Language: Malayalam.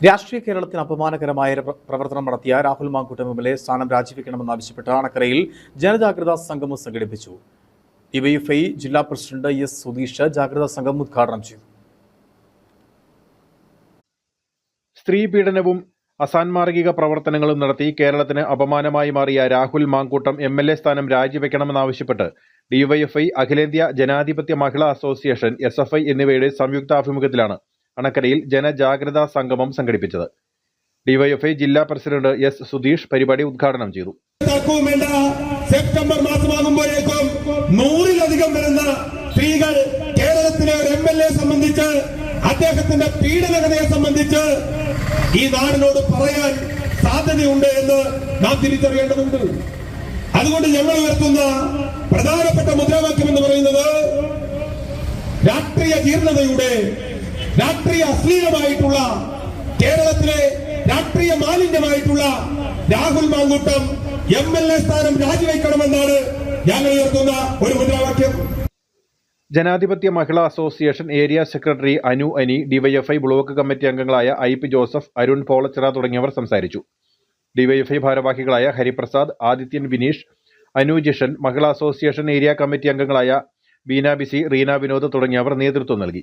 രാഷ്ട്രീയ കേരളത്തിന് അപമാനകരമായ പ്ര- പ്രവർത്തനം നടത്തിയ Rahul Mankoottam M L A സ്ഥാനം രാജിവെക്കണമെന്നാവശ്യപ്പെട്ട് അണക്കരയിൽ ജനജാഗ്രതാ സംഗമം സംഘടിപ്പിച്ചു. ഡിവൈഎഫ്ഐ ജില്ലാ പ്രസിഡന്റ് എസ് സുധീഷ് ജാഗ്രതാ സംഘം ഉദ്ഘാടനം ചെയ്തു. സ്ത്രീ പീഡനവും അസാൻമാർഗിക പ്രവർത്തനങ്ങളും നടത്തി കേരളത്തിന് അപമാനമായി മാറിയ Rahul Mankoottam M L A സ്ഥാനം രാജിവെക്കണമെന്നാവശ്യപ്പെട്ട് ഡിവൈഎഫ്ഐ അഖിലേന്ത്യാ ജനാധിപത്യ മഹിളാ അസോസിയേഷൻ എസ് എഫ് ഐ എന്നിവയുടെ സംയുക്താഭിമുഖ്യത്തിലാണ് അണക്കരയിൽ ജനജാഗ്രതാ സംഗമം സംഘടിപ്പിച്ചത്. ഡിവൈഎഫ്ഐ ജില്ലാ പ്രസിഡന്റ് എസ് സുധീഷ് പരിപാടി ഉദ്ഘാടനം ചെയ്തു. സെപ്റ്റംബർ മാസമാകുമ്പോഴേക്കും നൂറിലധികം വരുന്ന സ്ത്രീകൾ കേരളത്തിലെ ഒരു എം എൽ എ സംബന്ധിച്ച് അദ്ദേഹത്തിന്റെ പീഡനകഥയെ സംബന്ധിച്ച് ഈ നാടിനോട് പറയാൻ സാധ്യതയുണ്ട് എന്ന് നാം തിരിച്ചറിയേണ്ടതുണ്ട്. അതുകൊണ്ട് ഞങ്ങൾ ഉയർത്തുന്ന പ്രധാനപ്പെട്ട മുദ്രാവാക്യം എന്ന് പറയുന്നത് രാഷ്ട്രീയ ജീർണതയുടെ രാഷ്ട്രീയ അശ്ലീലമായിട്ടുള്ള കേരളത്തിലെ രാഷ്ട്രീയ മാലിന്യമായിട്ടുള്ള Rahul Mankoottam M L A സ്ഥാനം രാജിവെക്കണമെന്നാണ് ഞങ്ങൾ ഉയർത്തുന്ന ഒരു മുദ്രാവാക്യം. ജനാധിപത്യ മഹിളാ association area secretary Anu Ani DYFI block committee അംഗങ്ങളായ ഐ പി ജോസഫ് അരുൺ പോളച്ചിറ തുടങ്ങിയവർ സംസാരിച്ചു. ഡിവൈഎഫ്ഐ ഭാരവാഹികളായ ഹരിപ്രസാദ് ആദിത്യൻ വിനീഷ് അനു ജിഷൻ മഹിളാ അസോസിയേഷൻ ഏരിയ കമ്മിറ്റി അംഗങ്ങളായ ബീന ബിസി റീന വിനോദ് തുടങ്ങിയവർ നേതൃത്വം നൽകി.